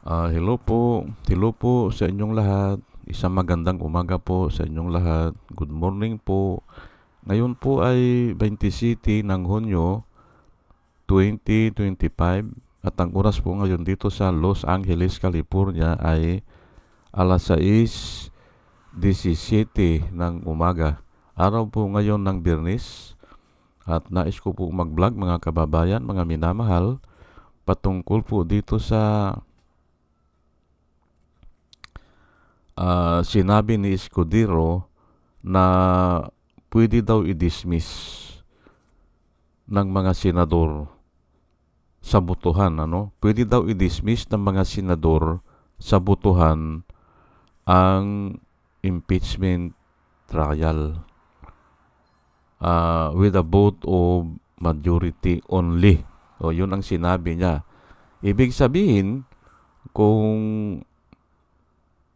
Ah, hello po. Hello po sa inyong lahat. Isang magandang umaga po sa inyong lahat. Good morning po. Ngayon po ay 27 ng Hunyo 2025 at ang oras po ngayon dito sa Los Angeles, California ay alas 6.17 ng umaga. Araw po ngayon ng Birnis at nais ko po mag-vlog mga kababayan, mga minamahal patungkol po dito sa ah, sinabi ni Escudero na pwede daw i-dismiss ng mga senador sa botohan ano? Pwede daw i-dismiss ng mga senador sa botohan ang impeachment trial ah, with a vote of majority only. O yun ang sinabi niya. Ibig sabihin kung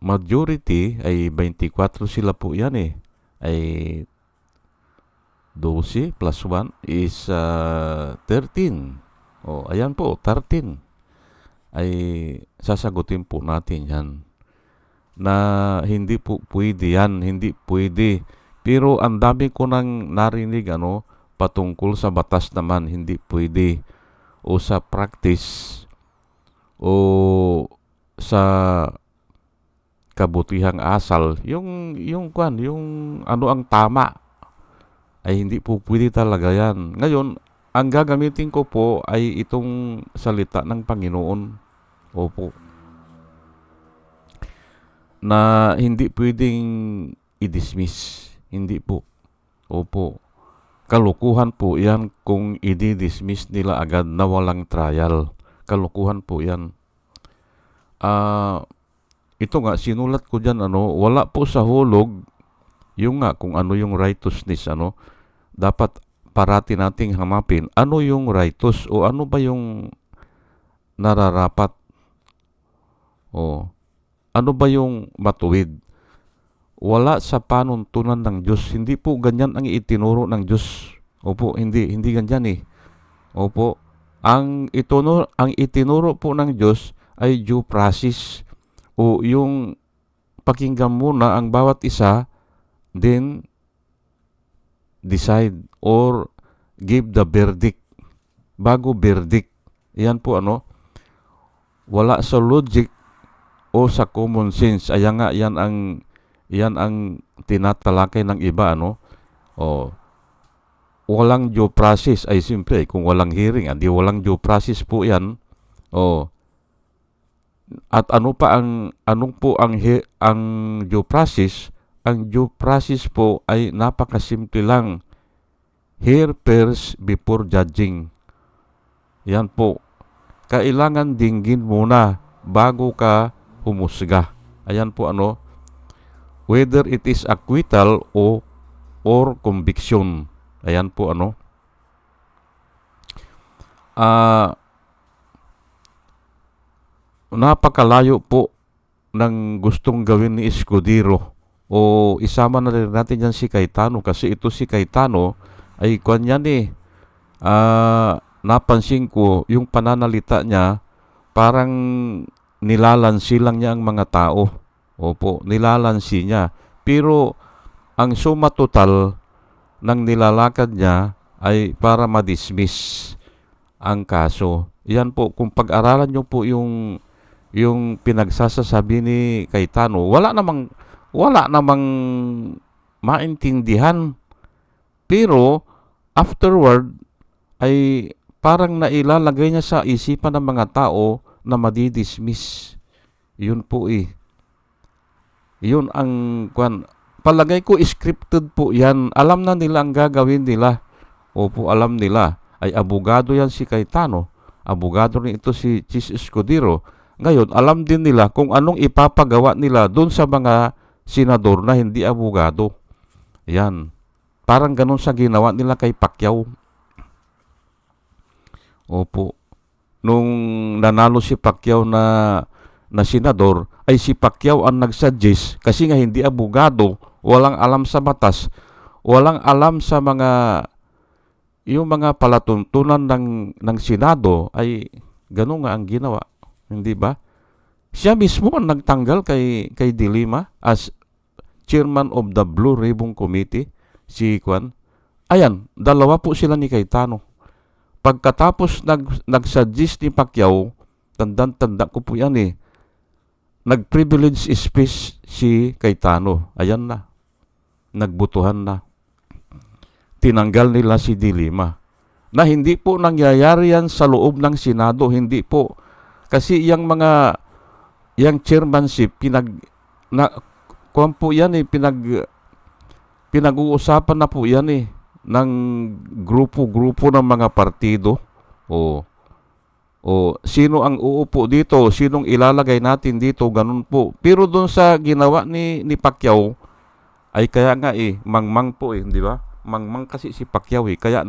majority ay 24 sila po yan eh. Ay 12 plus 1 is ah, 13 o ayan po 13 ay sasagutin po natin yan. Na hindi po pwede yan hindi pwede. Pero ang dami ko nang narinig ano patungkol sa batas naman hindi pwede. O sa practice. O sa kabutihang asal yung yung kwan yung ano ang tama ay hindi po pwede talaga yan. Ngayon ang gagamitin ko po ay itong salita ng Panginoon. Opo. Na hindi pwedeng i-dismiss. Hindi po. Opo. Kalukuhan po yan kung i-dismiss nila agad na walang trial. Kalukuhan po yan. Ah ito nga sinulat ko diyan ano wala po sa hulog yung nga kung ano yung righteousness ano. Dapat parati nating hamapin ano yung righteous o ano ba yung nararapat? O ano ba yung matuwid? Wala sa panuntunan ng Diyos. Hindi po ganyan ang itinuro ng Diyos. Opo hindi hindi ganyan eh. Opo ang itunuro ang itinuro po ng Diyos ay due process o yung pakinggan muna ang bawat isa then decide or give the verdict. Bago verdict. Yan po ano? Wala sa logic o sa common sense. Ayan nga yan ang yan ang tinatalakay ng iba ano? O walang due process. Ay simple kung walang hearing andi walang due process po yan. O at ano pa ang anong po ang he, ang due? Ang due po ay napakasimple lang. Hear first before judging. Yan po. Kailangan dinggin muna bago ka humusga. Ayan po ano. Whether it is acquittal o or conviction. Ayan po ano. Ah uh, napakalayo po ng gustong gawin ni Escudero. O isama na rin natin yan si Cayetano kasi ito si Cayetano ay kwan yan eh uh, napansin ko yung pananalita niya parang nilalansi lang niya ang mga tao. Opo nilalansi niya. Pero ang suma total ng nilalakad niya ay para ma-dismiss ang kaso. Yan po kung pag-aralan niyo po yung yung pinagsasasabi ni Cayetano, wala namang wala namang maintindihan. Pero afterward ay parang nailalagay niya sa isipan ng mga tao na madidismiss. Yun po eh. Yun ang kwan. Palagay ko scripted po yan. Alam na nila ang gagawin nila. Opo, alam nila. Ay abogado yan si Cayetano. Abogado rin ito si Chis Escudero ngayon, alam din nila kung anong ipapagawa nila doon sa mga senador na hindi abogado. Yan. Parang ganun sa ginawa nila kay Pacquiao. Opo. Nung nanalo si Pacquiao na na senador, ay si Pacquiao ang nagsuggest kasi nga hindi abogado, walang alam sa batas, walang alam sa mga yung mga palatuntunan ng ng Senado ay ganun nga ang ginawa hindi ba? Siya mismo ang nagtanggal kay kay Dilima as chairman of the Blue Ribbon Committee si Kwan. Ayan, dalawa po sila ni Cayetano. Pagkatapos nag nagsuggest ni Pacquiao, tandang-tanda ko po yan eh. Nag-privilege speech si Cayetano. Ayan na. Nagbutuhan na. Tinanggal nila si Dilima. Na hindi po nangyayari yan sa loob ng Senado. Hindi po. Kasi yung mga yung chairmanship pinag na kuwan po yan eh pinag pinag-uusapan na po yan eh ng grupo-grupo ng mga partido o o sino ang uupo dito, sinong ilalagay natin dito, ganun po. Pero doon sa ginawa ni ni Pacquiao ay kaya nga eh mangmang po eh, di ba? Mangmang kasi si Pacquiao eh, kaya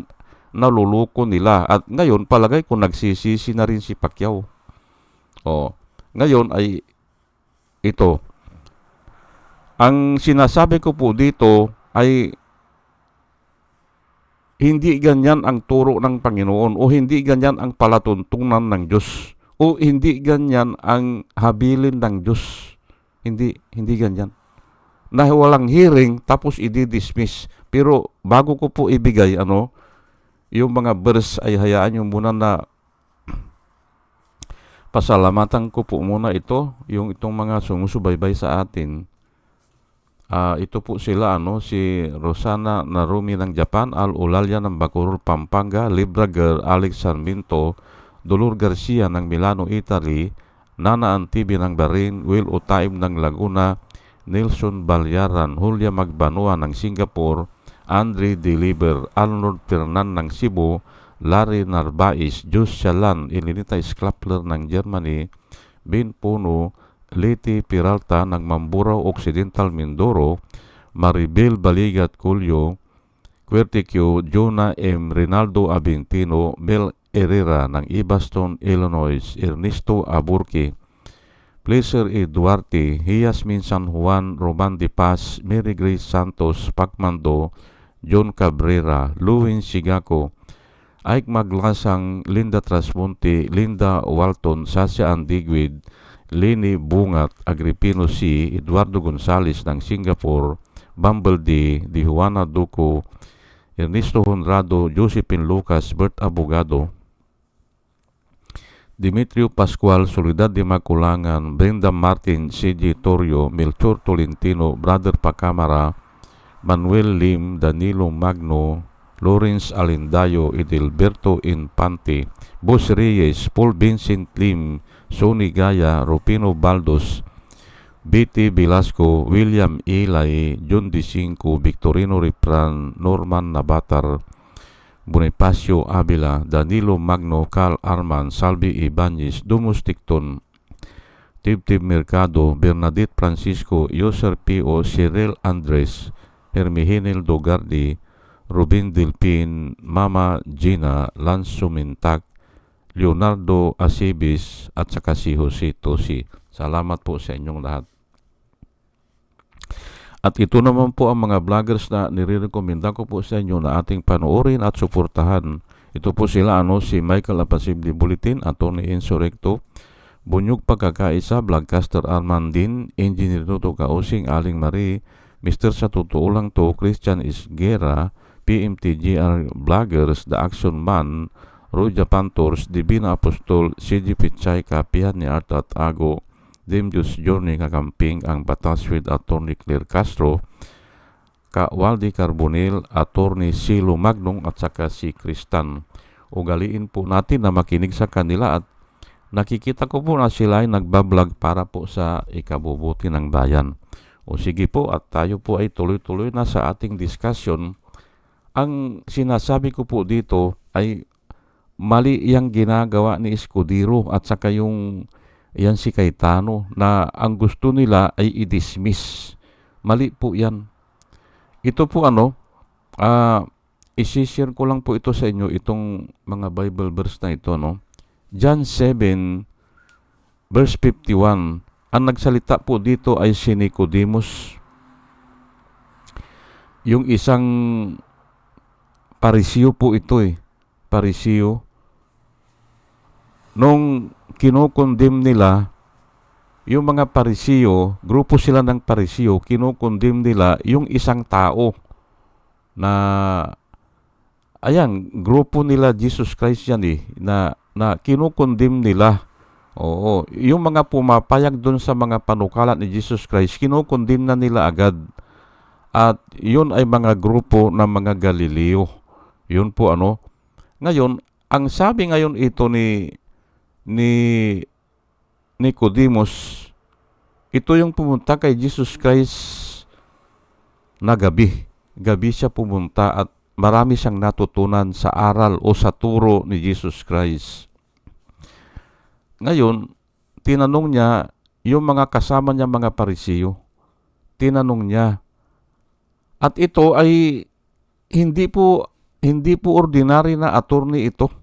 naluluko nila at ngayon palagay ko nagsisisi na rin si Pacquiao. Oh, ngayon ay ito. Ang sinasabi ko po dito ay hindi ganyan ang turo ng Panginoon o hindi ganyan ang palatuntunan ng Diyos o hindi ganyan ang habilin ng Diyos. Hindi, hindi ganyan. Na walang hearing tapos i-dismiss. Pero bago ko po ibigay ano, yung mga verse ay hayaan nyo muna na pasalamatan ko po muna ito, yung itong mga sumusubaybay sa atin. Ah, ito po sila ano si Rosana Narumi ng Japan, Al Ulalya ng Bacoor, Pampanga, Libra Girl Alex Sarmiento, Dolor Garcia ng Milano, Italy, Nana Antibi ng Bahrain, Will Utaim ng Laguna, Nelson Balyaran, Julia Magbanua ng Singapore, Andre Deliver, Arnold Fernan ng Cebu, Larry Narbais, Jus Shalan, Elinita Sklapler ng Germany, Ben Puno, Leti Peralta ng Mamburao Occidental Mindoro, Maribel Baligat Culio, Querticio, Jonah M. Rinaldo Abintino, Mel Herrera ng Ibaston, Illinois, Ernesto Aburki, Pleasure E. Duarte, Hiasmin San Juan, Roman De Paz, Mary Grace Santos, Pacmando, John Cabrera, Luwin Sigaco, Ike Maglasang, Linda Trasmonte, Linda Walton, Sasha Andigwid, Lini Bungat, Agripino C., Eduardo Gonzales ng Singapore, Bumble D., Di Juana Duco, Ernesto Honrado, Josephine Lucas, Bert Abogado, Dimitrio Pascual, Solidad de Maculangan, Brenda Martin, C.J. Torrio, Melchor Tolentino, Brother Pacamara, Manuel Lim, Danilo Magno, Lawrence Alindayo, Edelberto Infante, Boss Reyes, Paul Vincent Lim, Sonny Gaya, Rupino Baldos, B.T. Velasco, William Ilay, John D. Cinco, Victorino Ripran, Norman Nabatar, Bonifacio Avila, Danilo Magno, Carl Arman, Salvi Ibanez, Dumus Ticton, Tibtib Mercado, Bernadette Francisco, Yoser P.O., Cyril Andres, Hermihinil Dogardi, Rubin Dilpin, Mama Gina, Lance Sumintak, Leonardo Asibis at saka si Jose Tosi. Salamat po sa inyong lahat. At ito naman po ang mga vloggers na nire-recommenda ko po sa inyo na ating panoorin at suportahan. Ito po sila ano si Michael Apasibli Bulletin, Atty. Insurrecto, Bunyog Pagkakaisa, Vlogcaster Armandin, Engineer Nuto Kausing, Aling Marie, Mr. Sa Totoo Lang To, Christian Isgera, PMTGR Vloggers, The Action Man, Roja Pantors, Divina Apostol, CG Pichay, Kapihan ni Art at Ago, Demdius Journey kakamping ang batas with Attorney Claire Castro, ka Waldi Carbonil, Attorney Silo Magnong at saka si Kristan. Ugaliin po natin na makinig sa kanila at nakikita ko po na sila ay nagbablog para po sa ikabubuti ng bayan. O sige po at tayo po ay tuloy-tuloy na sa ating discussion. Ang sinasabi ko po dito ay mali yang ginagawa ni Escudero at saka yung yan si Cayetano na ang gusto nila ay i-dismiss. Mali po yan. Ito po ano, uh, isi-share ko lang po ito sa inyo, itong mga Bible verse na ito. No? John 7, verse 51. Ang nagsalita po dito ay si Nicodemus. Yung isang parisiyo po ito eh. Parisiyo nung kinukondem nila yung mga parisiyo, grupo sila ng parisiyo, kinukondim nila yung isang tao na ayan, grupo nila Jesus Christ yan eh, na, na kinukondim nila. Oo, yung mga pumapayag doon sa mga panukalat ni Jesus Christ, kinukondim na nila agad. At yun ay mga grupo ng mga Galileo. Yun po ano. Ngayon, ang sabi ngayon ito ni ni Nicodemus, ito yung pumunta kay Jesus Christ na gabi. Gabi siya pumunta at marami siyang natutunan sa aral o sa turo ni Jesus Christ. Ngayon, tinanong niya yung mga kasama niya mga parisiyo. Tinanong niya. At ito ay hindi po hindi po ordinary na attorney ito.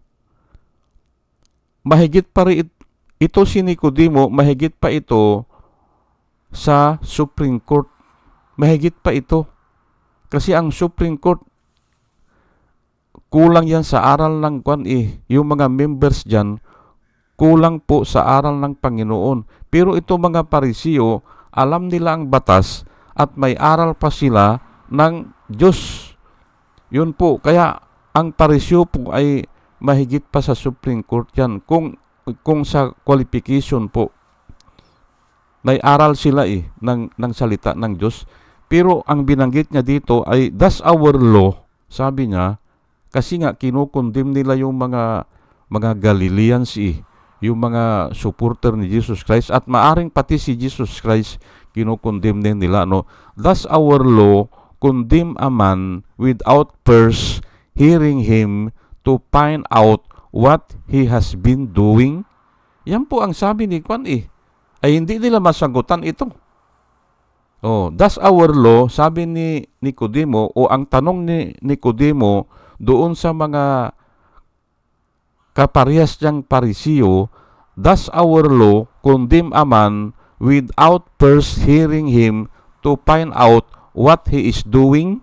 Mahigit pa rin it- ito si Nicodemo, mahigit pa ito sa Supreme Court. Mahigit pa ito. Kasi ang Supreme Court, kulang yan sa aral ng kwan eh. Yung mga members dyan, kulang po sa aral ng Panginoon. Pero ito mga parisiyo, alam nila ang batas at may aral pa sila ng Diyos. Yun po, kaya ang parisyo po ay mahigit pa sa Supreme Court yan. Kung, kung sa qualification po, may aral sila eh ng, ng salita ng Diyos. Pero ang binanggit niya dito ay, that's our law, sabi niya, kasi nga kinukondim nila yung mga mga Galileans eh, yung mga supporter ni Jesus Christ at maaring pati si Jesus Christ kinukondim din nila no. Thus our law condemn a man without first hearing him to find out what he has been doing. Yan po ang sabi ni Kwan eh. Ay hindi nila masagutan ito. Oh, that's our law, sabi ni Nicodemo o ang tanong ni Nicodemo doon sa mga kaparehas niyang parisiyo, that's our law condemn a man without first hearing him to find out what he is doing.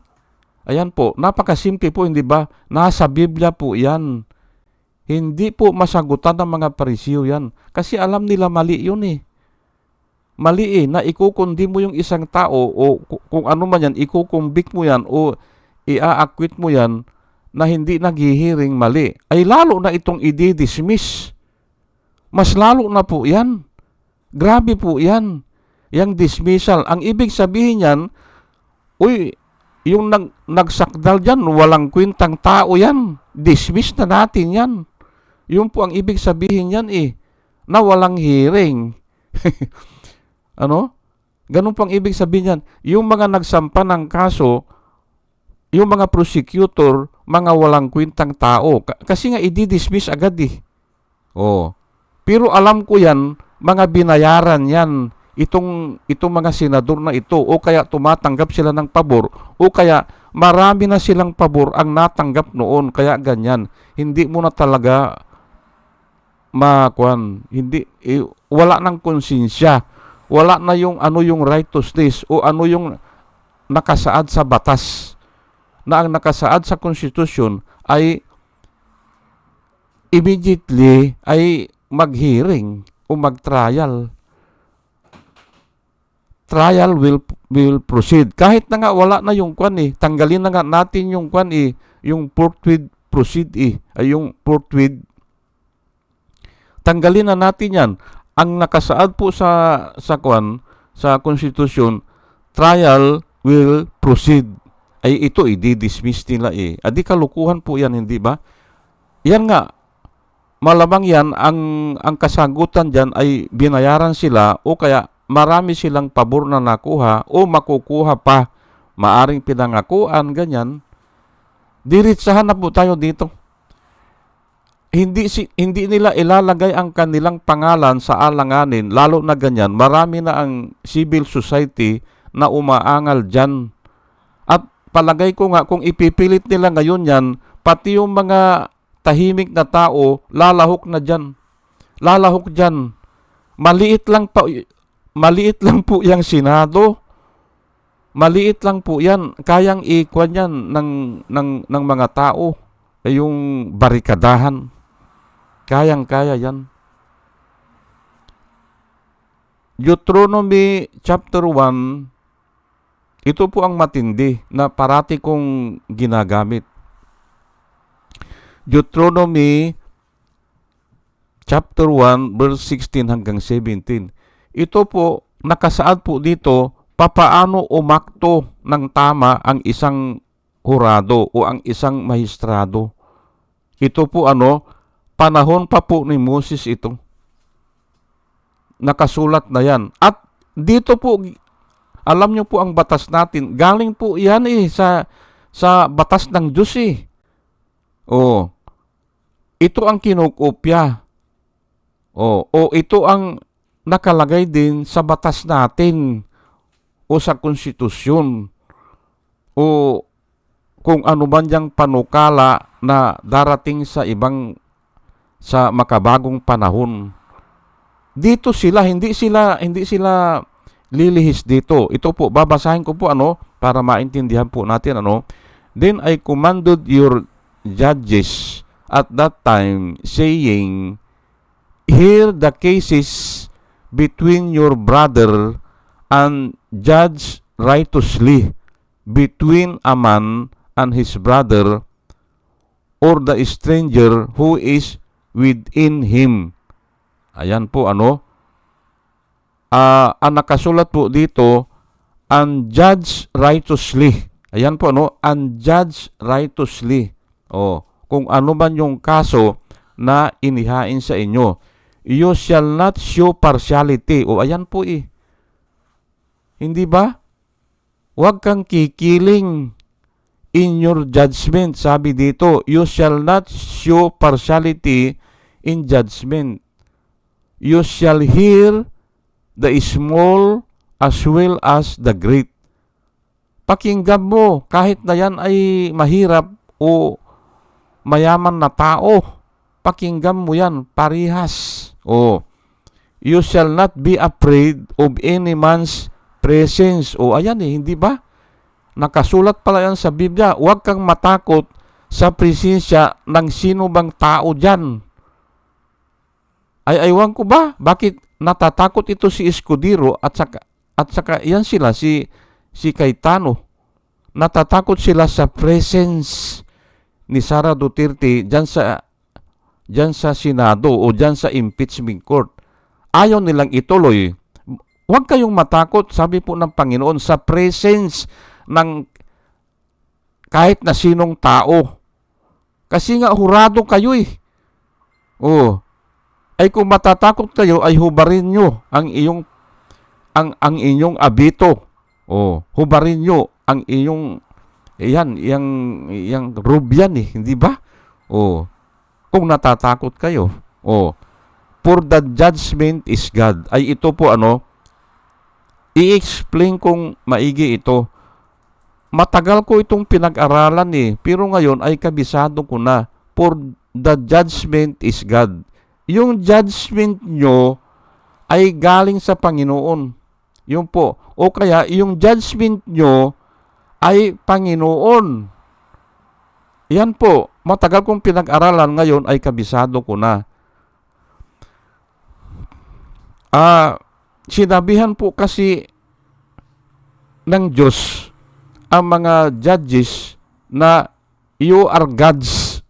Ayan po, napakasimple po, hindi ba? Nasa Biblia po yan. Hindi po masagutan ng mga parisiyo yan. Kasi alam nila mali yun eh. Mali eh, na ikukundi mo yung isang tao o ku- kung ano man yan, ikukumbik mo yan o ia-acquit mo yan na hindi naghihiring mali. Ay lalo na itong i-dismiss. Mas lalo na po yan. Grabe po yan. Yang dismissal. Ang ibig sabihin yan, uy, yung nag, nagsakdal dyan, walang kwintang tao yan. Dismiss na natin yan. Yun po ang ibig sabihin yan eh. Na walang hearing. ano? Ganun pang ibig sabihin yan. Yung mga nagsampa ng kaso, yung mga prosecutor, mga walang kwintang tao. Ka- Kasi nga, i-dismiss agad eh. Oh. Pero alam ko yan, mga binayaran yan. Itong, itong mga senador na ito, o kaya tumatanggap sila ng pabor, o kaya marami na silang pabor ang natanggap noon, kaya ganyan. Hindi mo na talaga makuan, hindi, eh, wala ng konsensya. Wala na yung ano yung righteousness o ano yung nakasaad sa batas na ang nakasaad sa konstitusyon ay immediately ay mag-hearing o mag-trial. Trial will will proceed. Kahit na nga wala na yung kwan eh, tanggalin na nga natin yung kwan eh, yung forthwith proceed eh, ay yung forthwith tanggalin na natin yan. Ang nakasaad po sa sa kwan sa konstitusyon, trial will proceed. Ay ito i-dismiss nila eh. Adi kalukuhan po yan, hindi ba? Yan nga, malamang yan, ang, ang kasagutan dyan ay binayaran sila o kaya marami silang pabor na nakuha o makukuha pa. Maaring pinangakuan, ganyan. Diritsahan na po tayo dito. Hindi si, hindi nila ilalagay ang kanilang pangalan sa alanganin lalo na ganyan. Marami na ang civil society na umaangal diyan at palagay ko nga kung ipipilit nila ngayon yan pati yung mga tahimik na tao lalahok na diyan lalahok diyan maliit lang pa maliit lang po yang senado maliit lang po yan kayang ikwan yan ng ng ng mga tao ay yung barikadahan Kayang-kaya yan. Deuteronomy chapter 1, ito po ang matindi na parati kong ginagamit. Deuteronomy chapter 1 verse 16 hanggang 17. Ito po nakasaad po dito papaano umakto ng tama ang isang hurado o ang isang mahistrado. Ito po ano, panahon pa po ni Moses ito. Nakasulat na yan. At dito po, alam nyo po ang batas natin, galing po yan eh sa, sa batas ng Diyos eh. Oh, ito ang kinukopya. O, o ito ang nakalagay din sa batas natin o sa konstitusyon o kung ano man yang panukala na darating sa ibang sa makabagong panahon. Dito sila hindi sila hindi sila lilihis dito. Ito po babasahin ko po ano para maintindihan po natin ano. Then I commanded your judges at that time saying hear the cases between your brother and judge righteously between a man and his brother or the stranger who is within him. Ayan po ano. Ah, ang nakasulat po dito, and judge righteously. Ayan po ano, and judge righteously. Oh, kung ano man yung kaso na inihain sa inyo. You shall not show partiality. O ayan po eh. Hindi ba? Huwag kang kikiling in your judgment. Sabi dito, you shall not show partiality in judgment. You shall hear the small as well as the great. Pakinggan mo, kahit na yan ay mahirap o mayaman na tao, pakinggan mo yan, parihas. O, you shall not be afraid of any man's presence. O, ayan eh, hindi ba? Nakasulat pala yan sa Biblia, huwag kang matakot sa presensya ng sino bang tao dyan. Ay, aywan ko ba? Bakit natatakot ito si Escudero at saka, at saka yan sila, si, si Cayetano. Natatakot sila sa presence ni Sara Duterte dyan sa dyan sa Senado o dyan sa impeachment court. Ayaw nilang ituloy. Huwag kayong matakot, sabi po ng Panginoon, sa presence ng kahit na sinong tao. Kasi nga hurado kayo eh. Oh. Ay kung matatakot kayo ay hubarin nyo ang iyong ang ang inyong abito. Oh, hubarin nyo ang inyong yan, yang yang rubyan eh, hindi ba? Oh kung natatakot kayo. O, for the judgment is God. Ay ito po ano, i-explain kong maigi ito. Matagal ko itong pinag-aralan eh, pero ngayon ay kabisado ko na. For the judgment is God. Yung judgment nyo ay galing sa Panginoon. Yun po. O kaya, yung judgment nyo ay Panginoon. Yan po matagal kong pinag-aralan ngayon ay kabisado ko na. Ah, sinabihan po kasi ng Diyos ang mga judges na you are gods.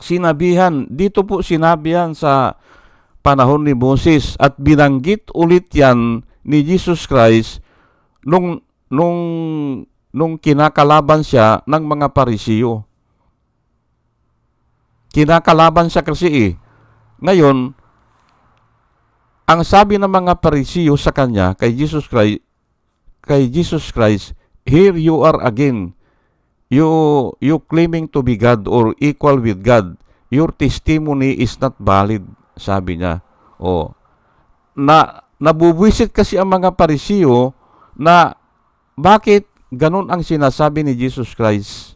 Sinabihan, dito po sinabihan sa panahon ni Moses at binanggit ulit yan ni Jesus Christ nung nung nung kinakalaban siya ng mga parisiyo. Kinakalaban siya kasi eh. Ngayon, ang sabi ng mga parisiyo sa kanya kay Jesus Christ, kay Jesus Christ, here you are again. You you claiming to be God or equal with God. Your testimony is not valid, sabi niya. Oh. Na nabubwisit kasi ang mga parisiyo na bakit ganun ang sinasabi ni Jesus Christ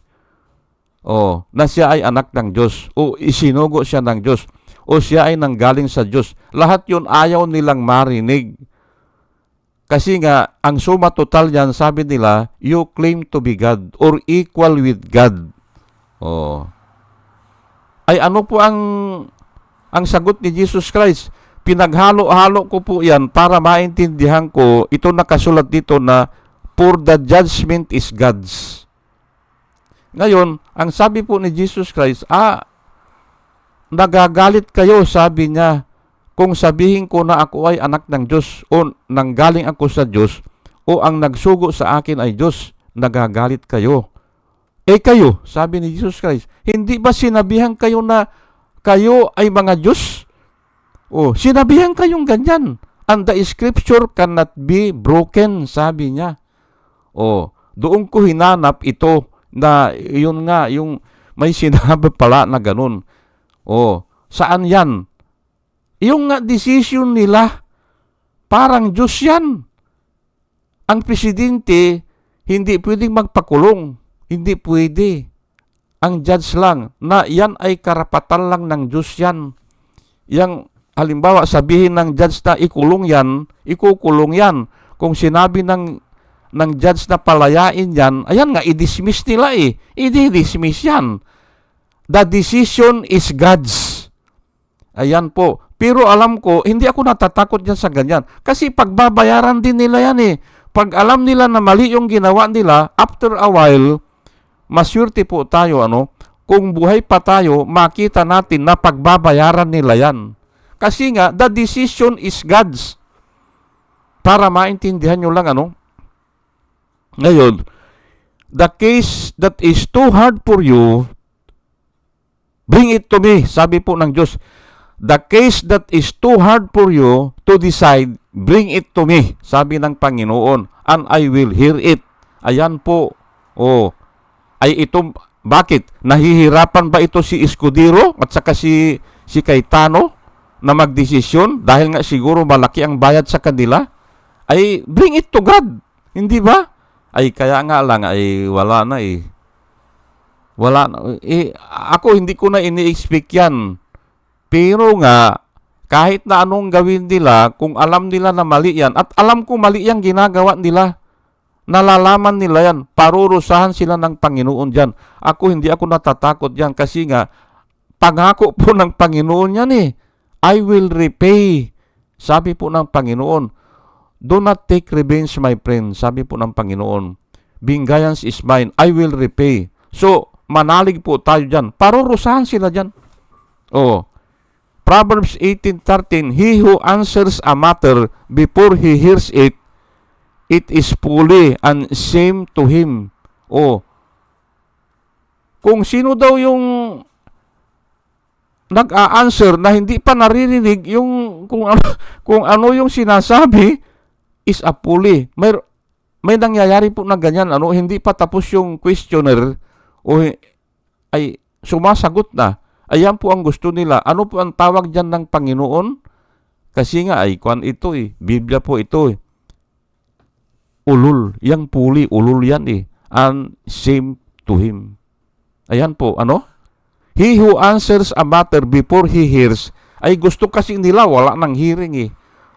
Oh, na siya ay anak ng Diyos o isinugo siya ng Diyos o siya ay nanggaling sa Diyos. Lahat yun ayaw nilang marinig. Kasi nga, ang suma total yan, sabi nila, you claim to be God or equal with God. Oh. Ay ano po ang ang sagot ni Jesus Christ? Pinaghalo-halo ko po yan para maintindihan ko, ito nakasulat dito na, For the judgment is God's. Ngayon, ang sabi po ni Jesus Christ, ah, nagagalit kayo, sabi niya, kung sabihin ko na ako ay anak ng Diyos o nanggaling ako sa Diyos o ang nagsugo sa akin ay Diyos, nagagalit kayo. Eh kayo, sabi ni Jesus Christ, hindi ba sinabihan kayo na kayo ay mga Diyos? O, sinabihan kayong ganyan. And the scripture cannot be broken, sabi niya. O, doon ko hinanap ito na yun nga, yung may sinabi pala na ganun. O, saan yan? Yung nga decision nila, parang Diyos yan. Ang presidente, hindi pwedeng magpakulong. Hindi pwede. Ang judge lang, na yan ay karapatan lang ng Diyos yan. Yang, halimbawa, sabihin ng judge na ikulong yan, ikukulong yan. Kung sinabi ng ng judge na palayain yan, ayan nga, i-dismiss nila eh. I-dismiss yan. The decision is God's. Ayan po. Pero alam ko, hindi ako natatakot yan sa ganyan. Kasi pagbabayaran din nila yan eh. Pag alam nila na mali yung ginawa nila, after a while, masyurte po tayo, ano, kung buhay pa tayo, makita natin na pagbabayaran nila yan. Kasi nga, the decision is God's. Para maintindihan nyo lang, ano, ngayon, the case that is too hard for you, bring it to me. Sabi po ng Diyos, the case that is too hard for you to decide, bring it to me. Sabi ng Panginoon, and I will hear it. Ayan po. Oh, ay ito, bakit? Nahihirapan ba ito si Escudero at saka si, si Cayetano na magdesisyon dahil nga siguro malaki ang bayad sa kanila? Ay, bring it to God. Hindi ba? Ay kaya nga lang ay wala na eh. Wala na. Eh, ako hindi ko na ini-expect yan. Pero nga, kahit na anong gawin nila, kung alam nila na mali yan, at alam ko mali yan ginagawa nila, nalalaman nila yan, parurusahan sila ng Panginoon dyan. Ako hindi ako natatakot yan kasi nga, pangako po ng Panginoon yan eh. I will repay. Sabi po ng Panginoon, Do not take revenge, my friend. Sabi po ng Panginoon. Vengeance is mine. I will repay. So, manalig po tayo dyan. Parurusahan sila dyan. Oh. Proverbs 18.13 He who answers a matter before he hears it, it is fully and shame to him. Oh. Kung sino daw yung nag-a-answer na hindi pa naririnig yung kung ano, kung ano yung sinasabi, is a pulley. May, may nangyayari po na ganyan, ano, hindi pa tapos yung questioner o ay sumasagot na. Ayan po ang gusto nila. Ano po ang tawag dyan ng Panginoon? Kasi nga ay kwan ito eh. Biblia po ito eh. Ulul. Yang puli, ulul yan eh. And same to him. Ayan po, ano? He who answers a matter before he hears, ay gusto kasi nila, wala nang hearing eh.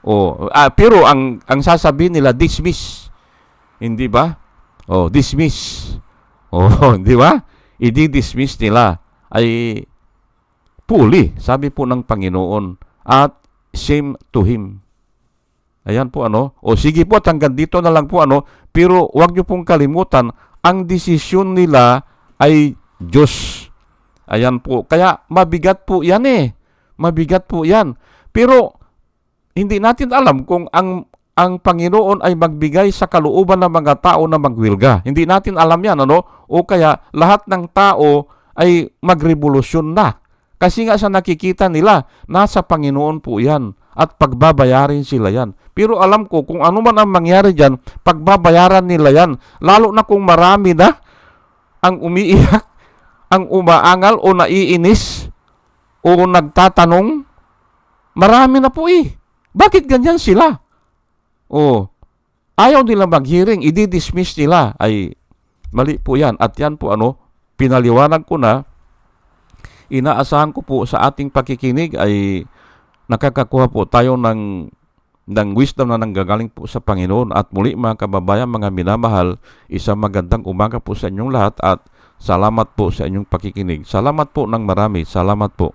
Oh, ah, pero ang ang sasabihin nila dismiss. Hindi ba? Oh, dismiss. Oh, di ba? I-dismiss nila ay puli, sabi po ng Panginoon, at same to him. Ayan po ano. O sige po, at hanggang dito na lang po ano. Pero wag niyo pong kalimutan, ang desisyon nila ay Diyos. Ayan po. Kaya mabigat po yan eh. Mabigat po yan. Pero hindi natin alam kung ang ang Panginoon ay magbigay sa kalooban ng mga tao na magwilga. Hindi natin alam yan, ano? O kaya lahat ng tao ay magrevolusyon na. Kasi nga sa nakikita nila, nasa Panginoon po yan. At pagbabayarin sila yan. Pero alam ko, kung ano man ang mangyari dyan, pagbabayaran nila yan. Lalo na kung marami na ang umiiyak, ang umaangal o naiinis o nagtatanong, marami na po eh. Bakit ganyan sila? Oh, ayaw nila mag-hearing, i-dismiss nila. Ay, mali po yan. At yan po ano, pinaliwanag ko na, inaasahan ko po sa ating pakikinig ay nakakakuha po tayo ng ng wisdom na nanggagaling po sa Panginoon. At muli mga kababayan, mga minamahal, isang magandang umaga po sa inyong lahat at salamat po sa inyong pakikinig. Salamat po ng marami. Salamat po.